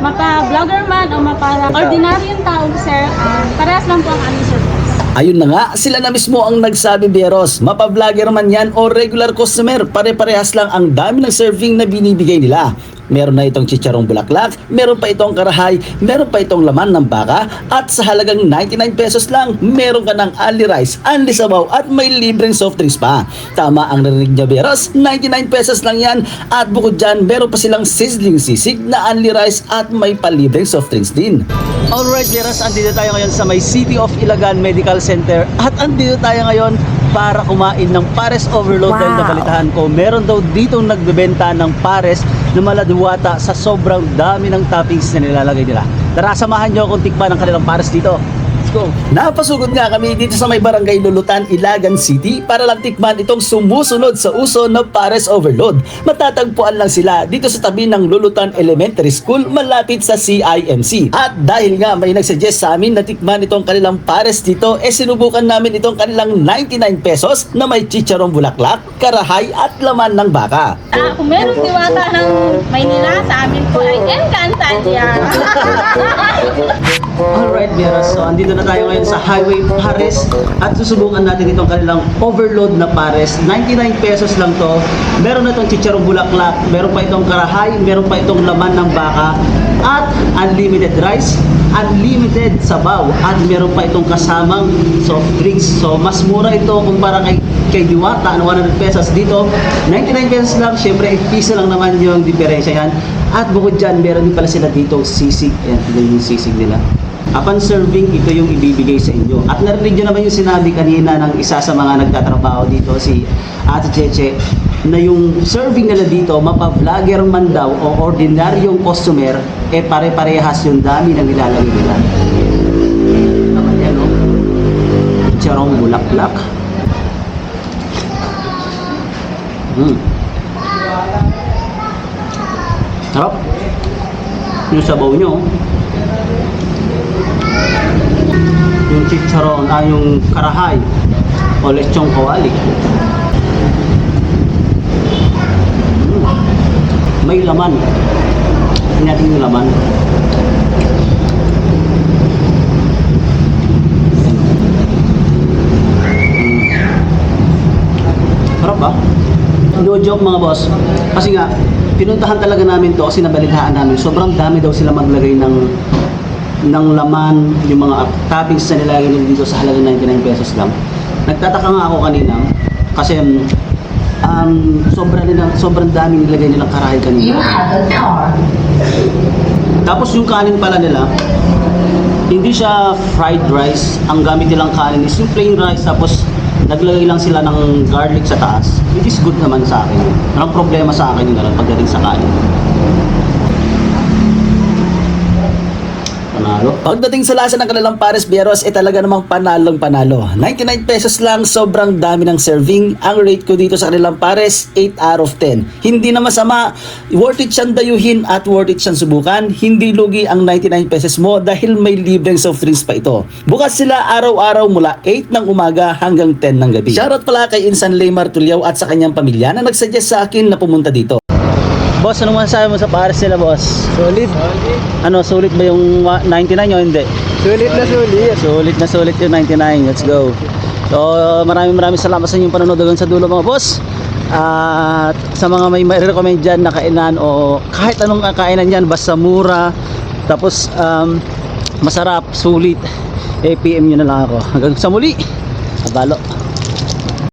mapa-vlogger man o mapa-ordinaryong tao, sir, um, parehas lang po ang aming service. Ayun na nga, sila na mismo ang nagsabi Beros. Mapa-vlogger man yan o regular customer, pare-parehas lang ang dami ng serving na binibigay nila. Meron na itong chicharong bulaklak, meron pa itong karahay, meron pa itong laman ng baka, at sa halagang 99 pesos lang, meron ka ng only rice, only sabaw, at may libreng soft drinks pa. Tama ang narinig niya Beros, 99 pesos lang yan, at bukod dyan, meron pa silang sizzling sisig na only rice at may palibreng soft drinks din. Alright, Beros, andito tayo ngayon sa may City of Ilagan Medical Center at andito tayo ngayon para kumain ng pares overload dahil nabalitahan ko. Meron daw ditong nagbebenta ng pares na maladiwata sa sobrang dami ng toppings na nilalagay nila. Tara, samahan nyo akong tikman ng kanilang pares dito. Let's go! Napasugod nga kami dito sa may barangay Lulutan, Ilagan City para lang tikman itong sumusunod sa uso na pares overload. Matatagpuan lang sila dito sa tabi ng Lulutan Elementary School malapit sa CIMC. At dahil nga may nagsuggest sa amin na tikman itong kanilang pares dito, eh sinubukan namin itong kanilang 99 pesos na may chicharong bulaklak, karahay at laman ng baka. Ah, kung meron diwata ng Maynila, sa amin po ay Encantadia. Alright, Vera. So, andito na tayo ngayon sa Highway Pares at susubukan natin itong kanilang overload na pares. 99 pesos lang to. Meron na itong chicharong bulaklak, meron pa itong karahay, meron pa itong laman ng baka, at unlimited rice, unlimited sabaw, at meron pa itong kasamang soft drinks. So, mas mura ito kumpara kay kay Diwata na 100 pesos dito 99 pesos lang syempre 8 piso lang naman yung diferensya yan at bukod dyan meron din pala sila dito sisig yan ito yung sisig nila upon serving ito yung ibibigay sa inyo at narinig nyo naman yung sinabi kanina ng isa sa mga nagtatrabaho dito si Ate Cheche na yung serving nila dito mapa-vlogger man daw o ordinaryong customer eh pare-parehas yung dami ng nilalagay nila naman yan o charong bulaklak Hmm. Sarap. Yung sabaw nyo. Yung chicharon, ah, yung karahay. O lechong kawali. Hmm. May laman. Tingnan natin yung laman. Sarap ba? No joke mga boss. Kasi nga, pinuntahan talaga namin to kasi nabalitaan namin. Sobrang dami daw sila maglagay ng ng laman, yung mga toppings na nilagay nila dito sa halagang 99 pesos lang. Nagtataka nga ako kanina kasi um, sobrang nila, sobrang daming nilagay nilang karahay kanina. Tapos yung kanin pala nila, hindi siya fried rice. Ang gamit nilang kanin is yung plain rice tapos naglagay lang sila ng garlic sa taas. Which is good naman sa akin. Walang problema sa akin yung ganun pagdating sa kanin. Panalo. Pagdating sa lasa ng kanilang Paris Bieros, eh talaga namang panalong panalo. 99 pesos lang, sobrang dami ng serving. Ang rate ko dito sa kanilang Paris, 8 out of 10. Hindi na masama, worth it siyang dayuhin at worth it siyang subukan. Hindi lugi ang 99 pesos mo dahil may libreng soft drinks pa ito. Bukas sila araw-araw mula 8 ng umaga hanggang 10 ng gabi. Shoutout pala kay Insan Leymar Tulyaw at sa kanyang pamilya na nagsuggest sa akin na pumunta dito. Boss, anong masasabi mo sa Paris nila, boss? Solid. Ano, sulit ba yung wa- 99 o hindi? Sulit na sulit. Sulit na sulit yung 99. Let's go. So, maraming maraming salamat sa inyong panonood hanggang sa dulo mga boss. At sa mga may mai-recommend dyan na kainan o kahit anong kainan dyan, basta mura, tapos um, masarap, sulit, eh PM nyo na lang ako. Hanggang sa muli, abalo.